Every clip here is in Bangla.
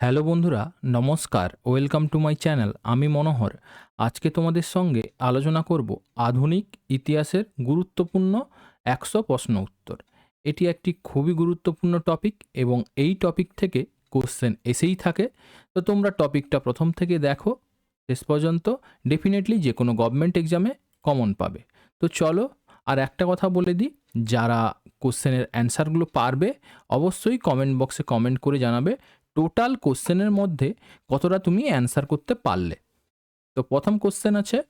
হ্যালো বন্ধুরা, নমস্কার, ওয়েলকাম টু মাই চ্যানেল, আমি মনোহর। আজকে তোমাদের সঙ্গে আলোচনা করব আধুনিক ইতিহাসের গুরুত্বপূর্ণ একশো প্রশ্ন উত্তর। এটি একটি খুবই গুরুত্বপূর্ণ টপিক এবং এই টপিক থেকে কোশ্চেন এসেই থাকে। তো তোমরা টপিকটা প্রথম থেকে দেখো, শেষ পর্যন্ত ডেফিনেটলি যে কোনো গভর্নমেন্ট এক্সামে কমন পাবে। তো চলো, আর একটা কথা বলে দিই, যারা কোশ্চেনের অ্যান্সারগুলো পারবে, অবশ্যই কমেন্ট বক্সে কমেন্ট করে জানাবে টোটাল কোশ্চেনের মধ্যে কতটা তুমি অ্যান্সার করতে পারলে? তো প্রথম কোশ্চেন আছে,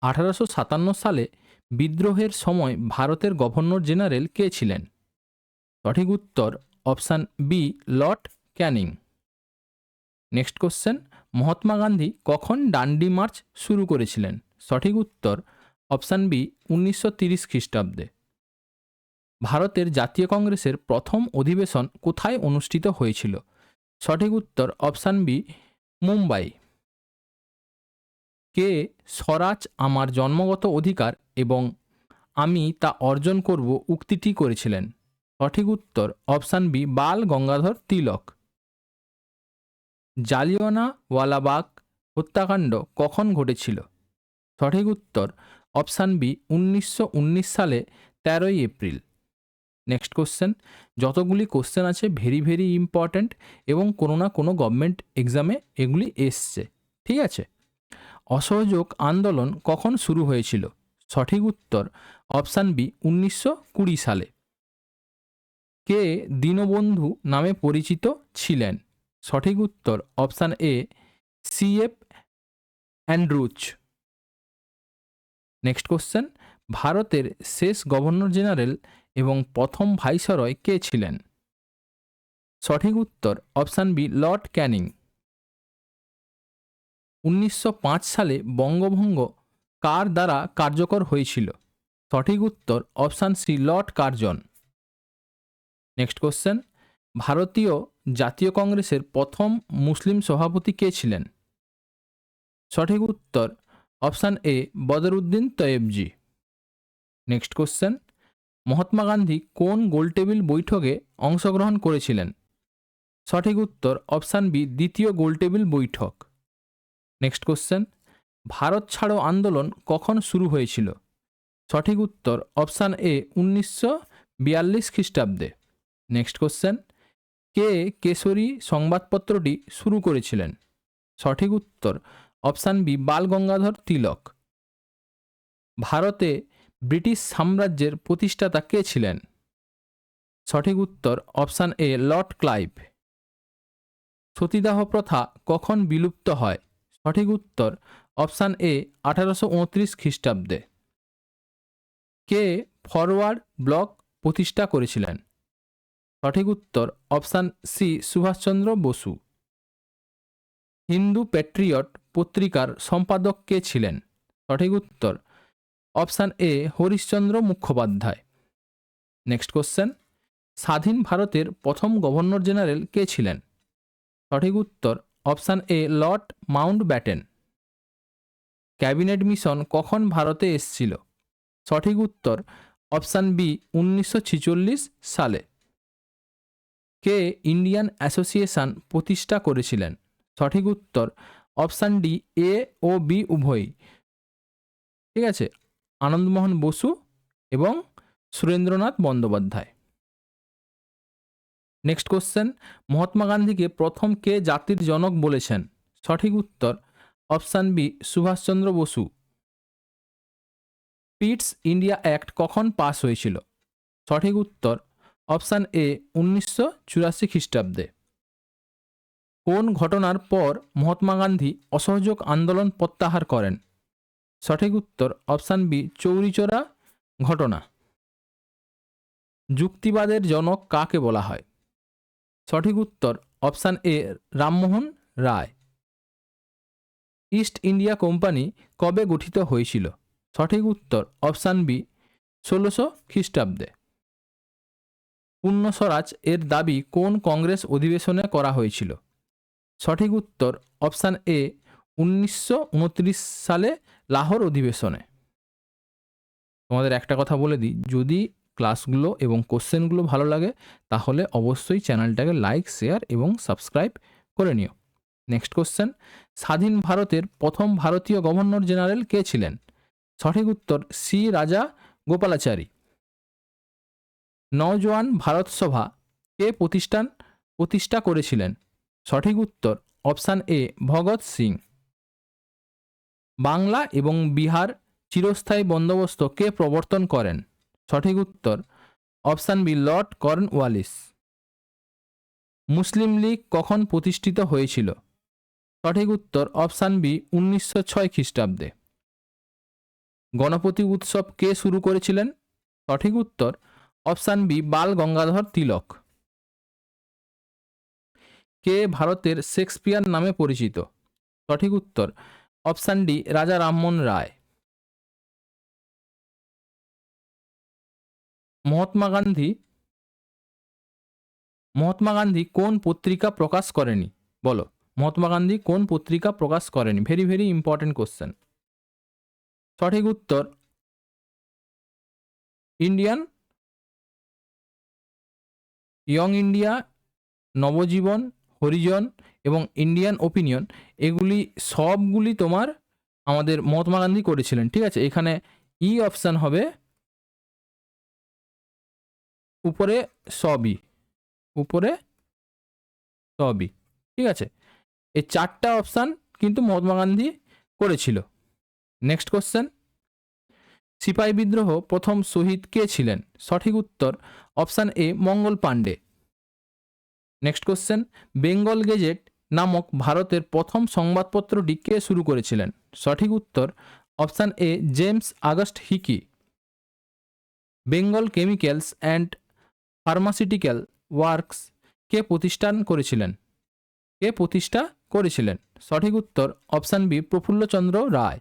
আঠারোশো সাতান্ন সালে বিদ্রোহের সময় ভারতের গভর্নর জেনারেল কে ছিলেন? সঠিক উত্তর option B, Lord Canning. Next question, Mahatma Gandhi কখন ডান্ডি মার্চ শুরু করেছিলেন? সঠিক উত্তর অপশান বি, উনিশশো তিরিশ খ্রিস্টাব্দে। ভারতের জাতীয় কংগ্রেসের প্রথম অধিবেশন কোথায় অনুষ্ঠিত হয়েছিল? সঠিক উত্তর অপশান বি, মুম্বাই। কে স্বরাজ আমার জন্মগত অধিকার এবং আমি তা অর্জন করব উক্তিটি করেছিলেন? সঠিক উত্তর অপশান বি, বাল গঙ্গাধর তিলক। জালিয়ানাওয়ালাবাগ হত্যাকাণ্ড কখন ঘটেছিল? সঠিক উত্তর অপশান বি, উনিশশো উনিশ সালে তেরোই এপ্রিল। নেক্সট কোশ্চেন যতগুলি কোশ্চেন আছে ভেরি ভেরি ইম্পর্ট্যান্ট এবং কোনো না কোনো গভর্নমেন্ট এক্সামে এগুলি এসছে। ঠিক আছে? অসহযোগ আন্দোলন কখন শুরু হয়েছিল? সঠিক উত্তর অপশান বি উনিশশো কুড়ি সালে। কে দীনবন্ধু নামে পরিচিত ছিলেন? সঠিক উত্তর option A C F Andrews next question ভারতের শেষ গভর্নর জেনারেল এবং প্রথম ভাইসরয় কে ছিলেন? সঠিক উত্তর অপশান বি, লর্ড ক্যানিং। উনিশশো পাঁচ সালে বঙ্গভঙ্গ কার দ্বারা কার্যকর হয়েছিল? সঠিক উত্তর option C, Lord Curzon. Next question. ভারতীয় জাতীয় কংগ্রেসের প্রথম মুসলিম সভাপতি কে ছিলেন? সঠিক উত্তর option A, Badruddin Tyabji. Next question. Mahatma Gandhi কোন গোলটেবিল বৈঠকে অংশগ্রহণ করেছিলেন? সঠিক উত্তর অপশান বি, দ্বিতীয় গোলটেবিল বৈঠক। নেক্সট কোশ্চেন, ভারত ছাড়ো আন্দোলন কখন শুরু হয়েছিল? সঠিক উত্তর অপশান এ, উনিশশো বিয়াল্লিশ খ্রিস্টাব্দে। নেক্সট কোশ্চেন, কে কেশরী সংবাদপত্রটি শুরু করেছিলেন? সঠিক উত্তর অপশান বি বাল গঙ্গাধর তিলক। ভারতে ব্রিটিশ সাম্রাজ্যের প্রতিষ্ঠাতা কে ছিলেন? সঠিক উত্তর অপশান এ, লর্ড ক্লাইভ। সতীদাহ প্রথা কখন বিলুপ্ত হয়? সঠিক উত্তর অপশান এ, আঠারোশো উনত্রিশ খ্রিস্টাব্দে। কে ফরওয়ার্ড ব্লক প্রতিষ্ঠা করেছিলেন? সঠিক উত্তর option C, Subhas Chandra Basu. Hindu Patriot পত্রিকার সম্পাদক কে ছিলেন? সঠিক উত্তর option A, Harishchandra Mukhopadhyay. Next question, স্বাধীন ভারতের প্রথম গভর্নর জেনারেল কে ছিলেন? সঠিক উত্তর, option A, Lord Mountbatten cabinet mission কখন ভারতে এসছিল? সঠিক উত্তর, অপশান বি, উনিশশো ছেচল্লিশ সালে। কে ইন্ডিয়ান অ্যাসোসিয়েশন প্রতিষ্ঠা করেছিলেন? সঠিক উত্তর, অপশান ডি, এ ও বি, উভয়ই। ঠিক আছে আনন্দমোহন বসু এবং সুরেন্দ্রনাথ বন্দ্যোপাধ্যায়। নেক্সট কোশ্চেন মহাত্মা গান্ধীকে প্রথম কে জাতির জনক বলেছেন? সঠিক উত্তর option B Subhas Chandra Basu. Pitt's India Act কখন পাস হয়েছিল? সঠিক উত্তর অপশান এ উনিশশো চুরাশি খ্রিস্টাব্দে। কোন ঘটনার পর মহাত্মা গান্ধী অসহযোগ আন্দোলন প্রত্যাহার করেন? সঠিক উত্তর অপশান বি, চৌরিচোরা ঘটনা। যুক্তিবাদের জনক কাকে বলা হয়? সঠিক উত্তর option A, Rammohan Roy. East India Company কবে গঠিত হয়েছিল? সঠিক উত্তর অপশান বি, ষোলোশো খ্রিস্টাব্দে। পূর্ণ স্বরাজ এর দাবি কোন কংগ্রেস অধিবেশনে করা হয়েছিল? সঠিক উত্তর অপশান এ উনিশশো উনত্রিশ সালে লাহোর অধিবেশনে। তোমাদের একটা কথা বলে দিই, যদি ক্লাসগুলো এবং কোশ্চেনগুলো ভালো লাগে, তাহলে অবশ্যই চ্যানেলটাকে লাইক, শেয়ার এবং সাবস্ক্রাইব করে নিও। নেক্সট কোশ্চেন, স্বাধীন ভারতের প্রথম ভারতীয় গভর্নর জেনারেল কে ছিলেন? সঠিক উত্তর, সি রাজা গোপালাচারী। নওজোয়ান ভারত সভা কে প্রতিষ্ঠান, প্রতিষ্ঠা করেছিলেন? সঠিক উত্তর, অপশান এ, ভগৎ সিং। বাংলা এবং বিহার চিরস্থায়ী বন্দোবস্ত কে প্রবর্তন করেন। সঠিক উত্তর, option B, Lord Cornwallis Muslim League কখন প্রতিষ্ঠিত হয়েছিল? সঠিক উত্তর, অপশান বি, উনিশশো ছয় খ্রিস্টাব্দে। গণপতি উৎসব কে শুরু করেছিলেন? সঠিক উত্তর, অপশান বি, বাল গঙ্গাধর তিলক। কে ভারতের শেক্সপিয়ার নামে পরিচিত? সঠিক উত্তর অপশান ডি, রাজা রামমোহন রায়। মহাত্মা গান্ধী মহাত্মা গান্ধী কোন পত্রিকা প্রকাশ করেনি? বলো, মহাত্মা গান্ধী কোন পত্রিকা প্রকাশ করেনি? ভেরি ভেরি ইম্পর্টেন্ট কোশ্চেন সঠিক উত্তর Indian Young India Navajivan Harijan এবং ইন্ডিয়ান ওপিনিয়ন এগুলি সবগুলি তোমার আমাদের মহাত্মা গান্ধী করেছিলেন, ঠিক আছে? এখানে ই অপশান হবে, উপরে সবই উপরে সবই, ঠিক আছে? এই চারটা অপশান কিন্তু মহাত্মা গান্ধী করেছিল। নেক্সট কোশ্চেন সিপাহী বিদ্রোহ প্রথম শহীদ কে ছিলেন? সঠিক উত্তর option A Mangal Pandey. Next question Bengal Gazette নামক ভারতের প্রথম সংবাদপত্রটি কে শুরু করেছিলেন? সঠিক উত্তর option A James August Hicky Bengal Chemicals and Pharmaceutical Works কে প্রতিষ্ঠান করেছিলেন? কে প্রতিষ্ঠা করেছিলেন? সঠিক উত্তর অপশান বি প্রফুল্লচন্দ্র রায়।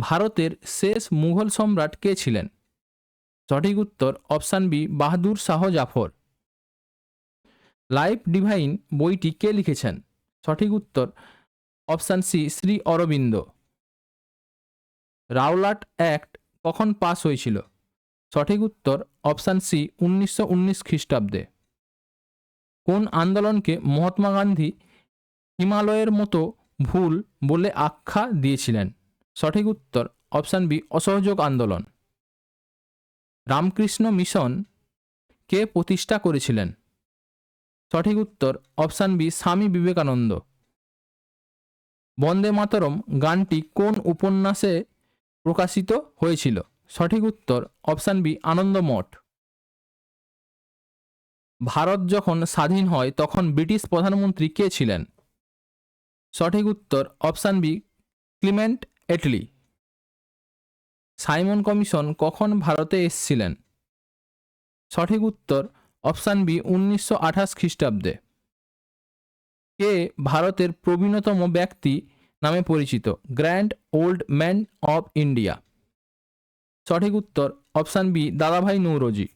ভারতের শেষ মুঘল সম্রাট কে ছিলেন? সঠিক উত্তর option B Bahadur Shah Zafar. Life Divine বইটি কে লিখেছেন? সঠিক উত্তর, option C, Shri Aurobindo. Rowlatt Act কখন পাস হয়েছিল? সঠিক উত্তর, অপশান সি, উনিশশো উনিশ খ্রিস্টাব্দে। কোন আন্দোলনকে মহাত্মা গান্ধী হিমালয়ের মতো ভুল বলে আখ্যা দিয়েছিলেন? সঠিক উত্তর, অপশান বি, অসহযোগ আন্দোলন। রামকৃষ্ণ মিশন কে প্রতিষ্ঠা করেছিলেন? সঠিক উত্তর অপশান বি, স্বামী বিবেকানন্দ। বন্দে মাতরম গানটি কোন উপন্যাসে প্রকাশিত হয়েছিল? সঠিক উত্তর অপশান বি আনন্দমঠ ভারত যখন স্বাধীন হয়, তখন ব্রিটিশ প্রধানমন্ত্রী কে ছিলেন? সঠিক উত্তর option B, Clement Attlee. Simon Commission কখন ভারতে এসেছিলেন? সঠিক উত্তর অপশান বি, উনিশশো আঠাশ খ্রিস্টাব্দে। কে ভারতের প্রবীণতম ব্যক্তি নামে পরিচিত? Grand old man of India. সঠিক উত্তর অপশান বি, দাদাভাই নৌরজি।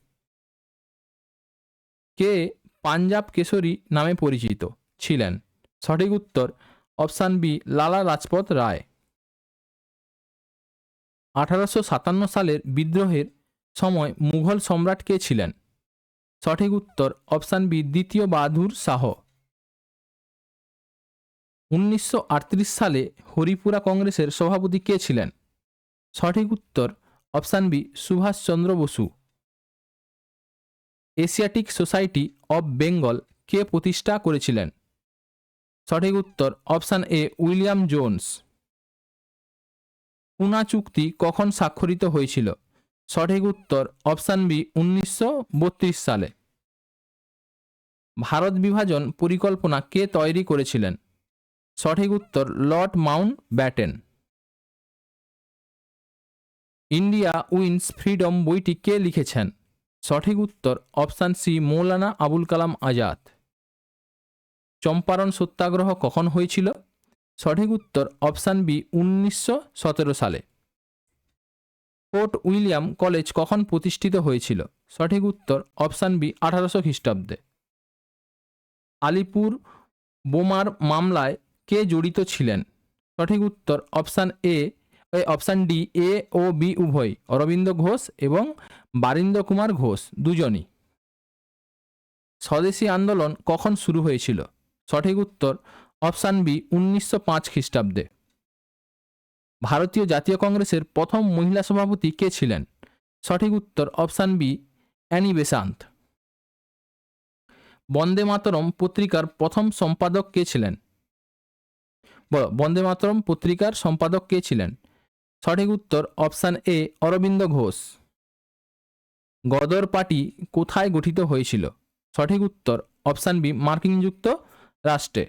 কে পাঞ্জাব কেশরী নামে পরিচিত ছিলেন? সঠিক উত্তর অপশান বি, লালা রাজপথ রায়। আঠারোশো সাতান্ন সালের বিদ্রোহের সময় মুঘল সম্রাট কে ছিলেন? সঠিক উত্তর অপশান বি, দ্বিতীয় বাহাদুর শাহ। উনিশশো আটত্রিশ সালে হরিপুরা কংগ্রেসের সভাপতি কে ছিলেন? সঠিক উত্তর option B Subhas Chandra Bose. Asiatic Society of Bengal কে প্রতিষ্ঠা করেছিলেন? সঠিক উত্তর option A, William Jones. Poona চুক্তি কখন স্বাক্ষরিত হয়েছিল? সঠিক উত্তর অপশান বি, উনিশশো বত্রিশ সালে। ভারত বিভাজন পরিকল্পনা কে তৈরি করেছিলেন? সঠিক উত্তর, Lord Mountbatten. India Wins Freedom বইটি কে লিখেছেন? সঠিক উত্তর, অপশান সি, মৌলানা আবুল কালাম আজাদ। চম্পারণ সত্যাগ্রহ কখন হয়েছিল? সঠিক উত্তর, অপশান বি, উনিশশো সতেরো সালে। ফোর্ট উইলিয়াম কলেজ কখন প্রতিষ্ঠিত হয়েছিল? সঠিক উত্তর অপশান বি, আঠারোশো খ্রিস্টাব্দে। আলিপুর বোমার মামলায় কে জড়িত ছিলেন? সঠিক উত্তর option A option D, A O B উভয় অরবিন্দ ঘোষ এবং বারিন্দ্র কুমার ঘোষ, দুজনই। স্বদেশী আন্দোলন কখন শুরু হয়েছিল? সঠিক উত্তর অপশান বি, উনিশশো পাঁচ খ্রিস্টাব্দে। ভারতীয় জাতীয় কংগ্রেসের প্রথম মহিলা সভাপতি কে ছিলেন? সঠিক উত্তর option B, Annie Besant. Bande Mataram পত্রিকার প্রথম সম্পাদক কে ছিলেন? বন্দে মাতরম পত্রিকার সম্পাদক কে ছিলেন? সঠিক উত্তর option A, Aurobindo Ghosh. Ghadar party কোথায় গঠিত হয়েছিল? সঠিক উত্তর অপশান বি, মার্কিন যুক্ত রাষ্ট্রে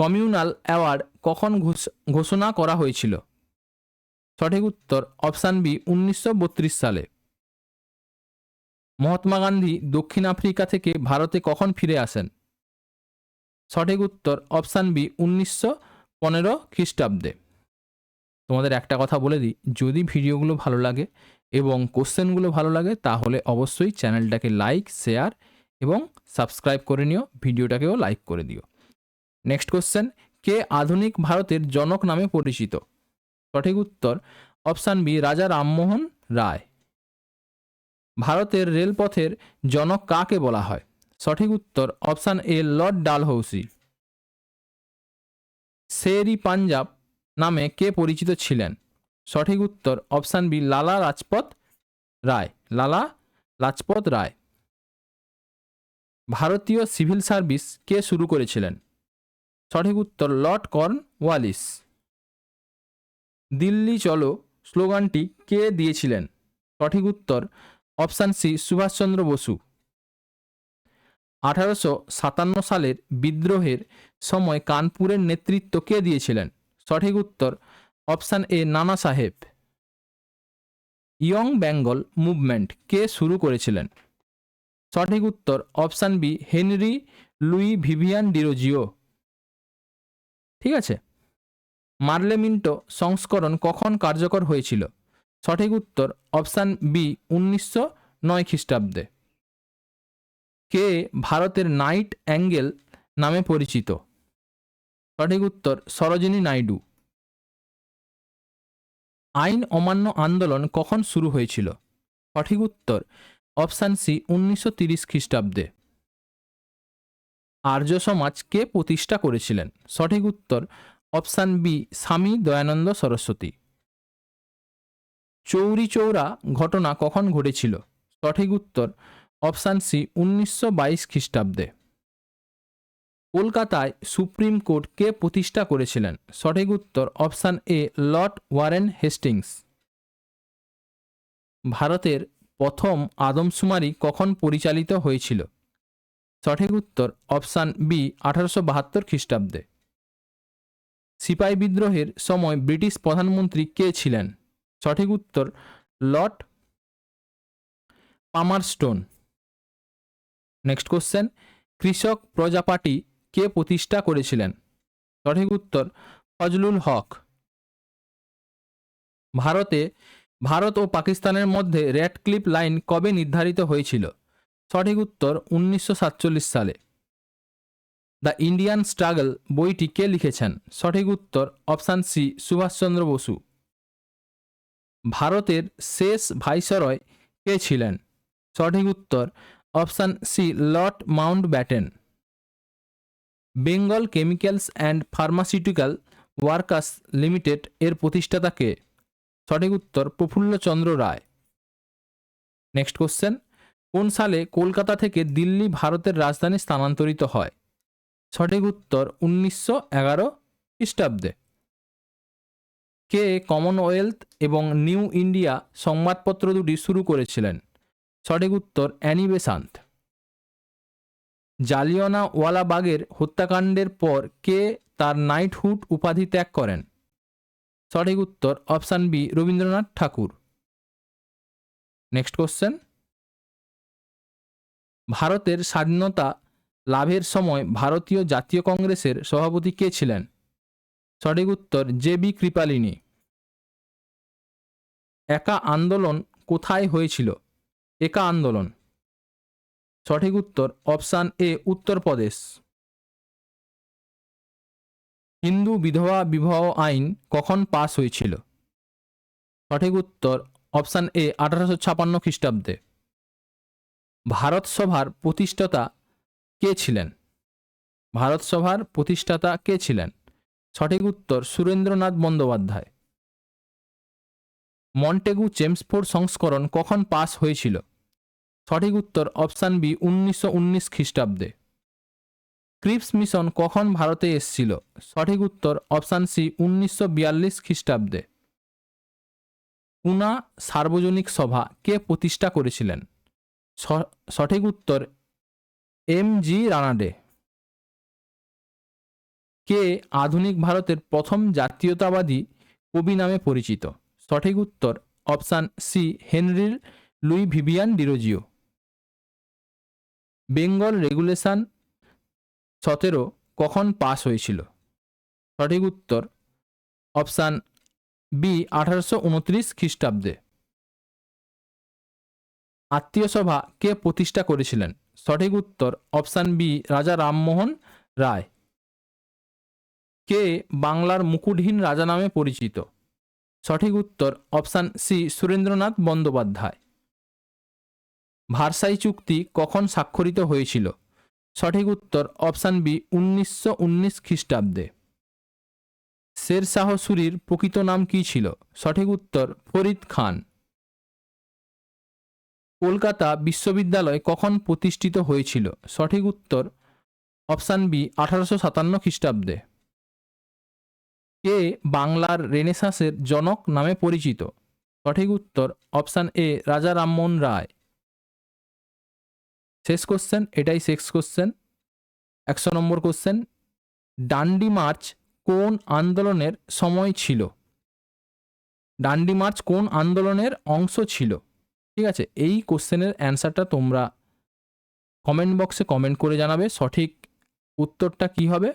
কমিউনাল অ্যাওয়ার্ড কখন ঘোষণা করা হয়েছিল? সঠিক উত্তর অপশান বি, উনিশশো বত্রিশ সালে। মহাত্মা গান্ধী দক্ষিণ আফ্রিকা থেকে ভারতে কখন ফিরে আসেন? সঠিক উত্তর অপশান বি, উনিশশো পনেরো খ্রিস্টাব্দে। তোমাদের একটা কথা বলে দিই, যদি ভিডিওগুলো ভালো লাগে এবং কোশ্চেনগুলো ভালো লাগে, তাহলে অবশ্যই চ্যানেলটাকে লাইক, শেয়ার এবং সাবস্ক্রাইব করে নিও, ভিডিওটাকেও লাইক করে দিও। নেক্সট কোশ্চেন কে আধুনিক ভারতের জনক নামে পরিচিত? সঠিক উত্তর অপশান বি রাজা রামমোহন রায়। ভারতের রেলপথের জনক কাকে বলা হয়? সঠিক উত্তর option A Lord Dalhousie. Sher-e Punjab নামে কে পরিচিত ছিলেন? সঠিক উত্তর অপশান বি লালা রাজপথ রায়। লালা লাজপত রায়। ভারতীয় সিভিল সার্ভিস কে শুরু করেছিলেন? সঠিক উত্তর, লর্ড কর্ন ওয়ালিস দিল্লি, চলো, স্লোগানটি কে দিয়েছিলেন? সঠিক উত্তর, অপশান সি, সুভাষচন্দ্র বসু। আঠারোশো সাতান্ন সালের বিদ্রোহের সময় কানপুরের নেতৃত্ব কে দিয়েছিলেন? সঠিক উত্তর, অপশান এ, নানা সাহেব। ইয়ং বেঙ্গল মুভমেন্ট কে শুরু করেছিলেন? সঠিক উত্তর, option B, Henry Louis Vivian Derozio. ঠিক আছে? মার্লেমিন্টো সংস্করণ কখন কার্যকর হয়েছিল? সঠিক উত্তর অপশান বি, উনিশশো নয় খ্রিস্টাব্দে। কে ভারতের নাইট অ্যাঙ্গেল নামে পরিচিত? সঠিক উত্তর সরোজিনী নাইডু। আইন অমান্য আন্দোলন কখন শুরু হয়েছিল? সঠিক উত্তর অপশান সি, উনিশশো তিরিশ খ্রিস্টাব্দে। আর্য সমাজ কে প্রতিষ্ঠা করেছিলেন। সঠিক উত্তর, অপশান বি স্বামী দয়ানন্দ সরস্বতী। চৌরি চৌরা ঘটনা কখন ঘটেছিল? সঠিক উত্তর, অপশান সি উনিশশো বাইশ খ্রিস্টাব্দে। কলকাতায় সুপ্রিম কোর্ট কে প্রতিষ্ঠা করেছিলেন। সঠিক উত্তর, option A Lord Warren Hastings. ভারতের প্রথম আদমশুমারি কখন পরিচালিত হয়েছিল? সঠিক উত্তর অপশান বি, আঠারোশো বাহাত্তর খ্রিস্টাব্দে। সিপাই বিদ্রোহের সময় ব্রিটিশ প্রধানমন্ত্রী কে ছিলেন? সঠিক উত্তর, লর্ড পামারস্টোন। নেক্সট কোশ্চেন, কৃষক প্রজা পার্টি কে প্রতিষ্ঠা করেছিলেন? সঠিক উত্তর, ফজলুল হক। ভারতে, ভারত ও পাকিস্তানের মধ্যে রেড ক্লিপ লাইন কবে নির্ধারিত হয়েছিল? সঠিক উত্তর উনিশশো সাতচল্লিশ সালে। দ্য ইন্ডিয়ান স্ট্রাগল বইটি কে লিখেছেন? সঠিক উত্তর অপশান সি সুভাষচন্দ্র বসু। ভারতের শেষ ভাইসরয় কে ছিলেন? সঠিক উত্তর option C Lord Mountbatten Bengal Chemicals and Pharmaceutical Workers Limited এর প্রতিষ্ঠাতা কে? সঠিক উত্তর প্রফুল্লচন্দ্র রায়। Next question. কোন সালে কলকাতা থেকে দিল্লি ভারতের রাজধানী স্থানান্তরিত হয়? সঠিক উত্তর উনিশশো এগারো খ্রিস্টাব্দে। কে কমনওয়েলথ এবং নিউ ইন্ডিয়া সংবাদপত্র দুটি শুরু করেছিলেন? সঠিক উত্তর অ্যানি বেসান্ত। জালিয়ানা ওয়ালাবাগের হত্যাকাণ্ডের পর কে তার নাইটহুড উপাধি ত্যাগ করেন? সঠিক উত্তর option B Rabindranath Thakur. Next question. ভারতের স্বাধীনতা লাভের সময় ভারতীয় জাতীয় কংগ্রেসের সভাপতি কে ছিলেন? সঠিক উত্তর, জে বি কৃপালিনী। একা আন্দোলন কোথায় হয়েছিল? একা আন্দোলন। সঠিক উত্তর, অপশান এ, উত্তরপ্রদেশ। হিন্দু বিধবা বিবাহ আইন কখন পাস হয়েছিল? সঠিক উত্তর, অপশান এ, আঠারোশো ছাপান্ন খ্রিস্টাব্দে। ভারত সভার প্রতিষ্ঠাতা কে ছিলেন? ভারত সভার প্রতিষ্ঠাতা কে ছিলেন? সঠিক উত্তর সুরেন্দ্রনাথ বন্দ্যোপাধ্যায়। মন্টেগু চেমসফোর্ড সংস্করণ কখন পাস হয়েছিল? সঠিক উত্তর অপশান বি উনিশশো উনিশ খ্রিস্টাব্দে। ক্রিপস মিশন কখন ভারতে এসেছিল? সঠিক উত্তর অপশান সি উনিশশো বিয়াল্লিশ খ্রিস্টাব্দে। পুনা সার্বজনিক সভা কে প্রতিষ্ঠা করেছিলেন? সঠিক উত্তর এম জি রানাডে। কে আধুনিক ভারতের প্রথম জাতীয়তাবাদী কবি নামে পরিচিত? সঠিক উত্তর option C হেনরির Louis Vivian Derozio. Bengal Regulation সতেরো কখন পাস হয়েছিল? সঠিক উত্তর অপশান বি আঠারোশো উনত্রিশ খ্রিস্টাব্দে। আত্মীয় সভা কে প্রতিষ্ঠা করেছিলেন? সঠিক উত্তর অপশান বি, রাজা রামমোহন রায়। কে, বাংলার মুকুটহীন রাজা নামে পরিচিত? সঠিক উত্তর option C, Surendranath Bandyopadhyay. Versailles চুক্তি কখন স্বাক্ষরিত হয়েছিল? সঠিক উত্তর অপশান বি, উনিশশো উনিশ খ্রিস্টাব্দে। শের শাহ সুরির প্রকৃত নাম কী ছিল? সঠিক উত্তর, ফরিদ খান। কলকাতা বিশ্ববিদ্যালয় কখন প্রতিষ্ঠিত হয়েছিল? সঠিক উত্তর অপশান বি, আঠারোশো সাতান্ন খ্রিস্টাব্দে। কে বাংলার রেনেসাঁসের জনক নামে পরিচিত। সঠিক উত্তর অপশান এ, রাজা রামমোহন রায়। শেষ কোশ্চেন এটাই শেষ কোশ্চেন একশো নম্বর কোশ্চেন ডান্ডি মার্চ কোন আন্দোলনের সময় ছিল? ডান্ডি মার্চ কোন আন্দোলনের অংশ ছিল? ঠিক আছে? এই কোশ্চেনের অ্যান্সারটা তোমরা কমেন্ট বক্সে কমেন্ট করে জানাবে, সঠিক উত্তরটা কি হবে?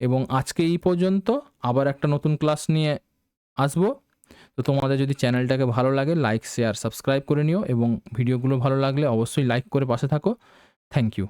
এবং আজকে এই পর্যন্ত আবার একটা নতুন ক্লাস নিয়ে আসব। তো তোমাদের যদি চ্যানেলটাকে ভালো লাগে লাইক শেয়ার সাবস্ক্রাইব করে নিও এবং ভিডিওগুলো ভালো লাগলে অবশ্যই লাইক করে পাশে থাকো। Thank you